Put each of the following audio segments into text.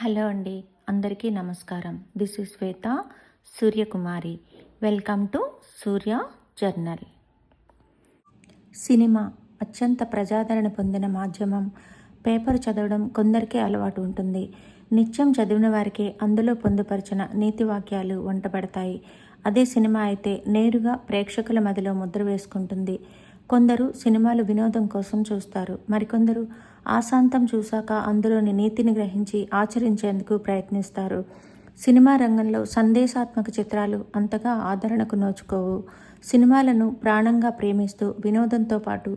Hello అండి అందరికీ నమస్కారం. This is Shweta Suryakumari. Welcome to Surya Journal. Cinema అత్యంత ప్రజాదరణ పొందిన మాధ్యమం. పేపర్ చదవడం కొందరికే అలవాటు ఉంటుంది. నిత్యం చదివిన వారికి అందులో పొందుపరిచిన నీతి వాక్యాలు వంటబడతాయి అదే సినిమా అయితే నేరుగా ప్రేక్షకుల మదిలో ముద్ర వేసుకుంటుంది. కొందరు సినిమాలు వినోదం కోసం చూస్తారు. మరికొందరు ఆశాంతం చూశాక అందులోని నీతిని గ్రహించి ఆచరించేందుకు ప్రయత్నిస్తారు. సినిమా రంగంలో సందేశాత్మక చిత్రాలు అంతగా ఆదరణకు నోచుకోవు. సినిమాలను ప్రాణంగా ప్రేమిస్తూ వినోదంతో పాటు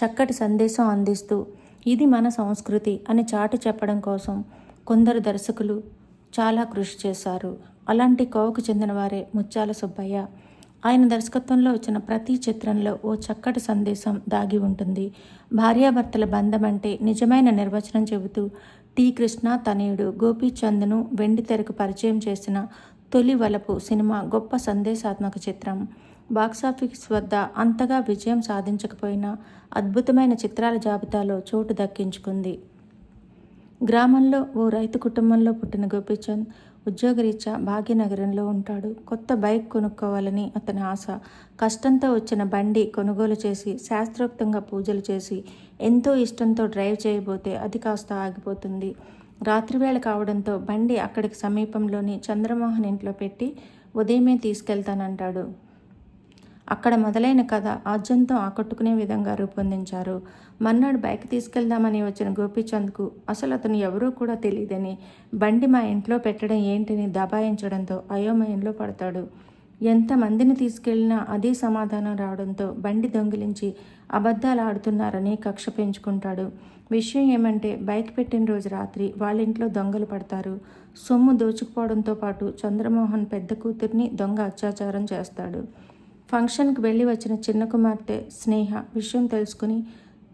చక్కటి సందేశం అందిస్తూ ఇది మన సంస్కృతి అని చాటు చెప్పడం కోసం కొందరు దర్శకులు చాలా కృషి చేశారు. అలాంటి కోవకు చెందిన వారే ముత్యాల సుబ్బయ్య ఆయన దర్శకత్వంలో వచ్చిన ప్రతి చిత్రంలో ఓ చక్కటి సందేశం దాగి ఉంటుంది. భార్యాభర్తల బంధం అంటే నిజమైన నిర్వచనం చెబుతూ టి. కృష్ణ తనయుడు గోపీచంద్ను వెండి తెరకు పరిచయం చేసిన తొలి వలపు సినిమా గొప్ప సందేశాత్మక చిత్రం. బాక్సాఫీస్ వద్ద అంతగా విజయం సాధించకపోయినా అద్భుతమైన చిత్రాల జాబితాలో చోటు దక్కించుకుంది. గ్రామంలో ఓ రైతు కుటుంబంలో పుట్టిన గోపీచంద్ ఉద్యోగరీత్యా భాగ్యనగరంలో ఉంటాడు. కొత్త బైక్ కొనుక్కోవాలని అతని ఆశ. కష్టంతో వచ్చిన బండి కొనుగోలు చేసి శాస్త్రోక్తంగా పూజలు చేసి ఎంతో ఇష్టంతో డ్రైవ్ చేయబోతే అది కాస్త ఆగిపోతుంది. రాత్రివేళ కావడంతో బండి అక్కడికి సమీపంలోని చంద్రమోహన్ ఇంట్లో పెట్టి ఉదయమే తీసుకెళ్తానంటాడు. అక్కడ మొదలైన కథ ఆద్యంతం ఆకట్టుకునే విధంగా రూపొందించారు. మన్నాడు బైక్ తీసుకెళ్దామని వచ్చిన గోపీచంద్కు అసలు అతను ఎవరూ కూడా తెలియదని బండి మా ఇంట్లో పెట్టడం ఏంటని దబాయించడంతో అయోమయంలో పడతాడు. ఎంతమందిని తీసుకెళ్ళినా అదే సమాధానం రావడంతో బండి దొంగిలించి అబద్ధాలు ఆడుతున్నారని కక్ష పెంచుకుంటాడు. విషయం ఏమంటే బైక్ పెట్టిన రోజు రాత్రి వాళ్ళ ఇంట్లో దొంగలు పడతారు. సొమ్ము దోచుకుపోవడంతో పాటు చంద్రమోహన్ పెద్ద కూతుర్ని దొంగ అత్యాచారం చేస్తాడు. ఫంక్షన్కి వెళ్ళి వచ్చిన చిన్న కుమార్తె స్నేహ విషయం తెలుసుకుని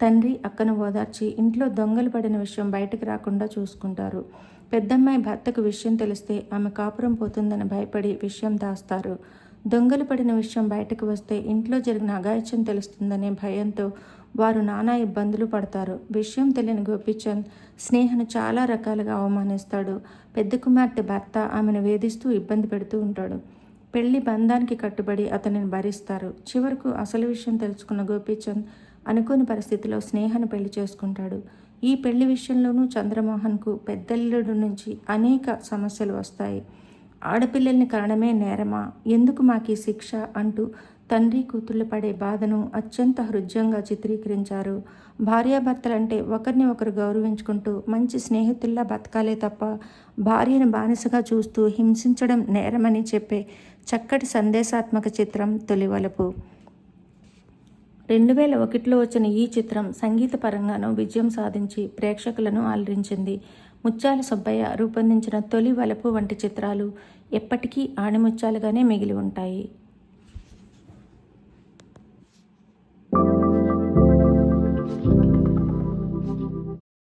తండ్రి అక్కను ఓదార్చి ఇంట్లో దొంగలు పడిన విషయం బయటకు రాకుండా చూసుకుంటారు. పెద్దమ్మాయి భర్తకు విషయం తెలిస్తే ఆమె కాపురం పోతుందని భయపడి విషయం దాస్తారు. దొంగలు పడిన విషయం బయటకు వస్తే ఇంట్లో జరిగిన అగాయత్యం తెలుస్తుందనే భయంతో వారు నానా ఇబ్బందులు పడతారు. విషయం తెలియని గోపీచంద్ స్నేహను చాలా రకాలుగా అవమానిస్తాడు. పెద్ద కుమార్తె భర్త ఆమెను వేధిస్తూ ఇబ్బంది పెడుతూ ఉంటాడు. పెళ్ళి బంధానికి కట్టుబడి అతనిని భరిస్తారు. చివరకు అసలు విషయం తెలుసుకున్న గోపీచంద్ అనుకోని పరిస్థితిలో స్నేహను పెళ్ళి చేసుకుంటాడు. ఈ పెళ్ళి విషయంలోనూ చంద్రమోహన్కు పెద్దల్లుడు నుంచి అనేక సమస్యలు వస్తాయి. ఆడపిల్లల్ని కనడమే నేరమా? ఎందుకు మాకి శిక్ష? అంటూ తండ్రి కూతుళ్ళు పడే బాధను అత్యంత హృద్యంగా చిత్రీకరించారు. భార్యాభర్తలంటే ఒకరిని ఒకరు గౌరవించుకుంటూ మంచి స్నేహితుల్లా బతకాలే తప్ప భార్యను బానిసగా చూస్తూ హింసించడం నేరమని చెప్పే చక్కటి సందేశాత్మక చిత్రం తొలివలపు రెండు వేల ఒకటిలో వచ్చిన ఈ చిత్రం సంగీత పరంగానూ విజయం సాధించి ప్రేక్షకులను అలరించింది. ముత్యాల సుబ్బయ్య రూపొందించిన తొలి వలపు వంటి చిత్రాలు ఎప్పటికీ ఆణిముత్యాలుగానే మిగిలి ఉంటాయి.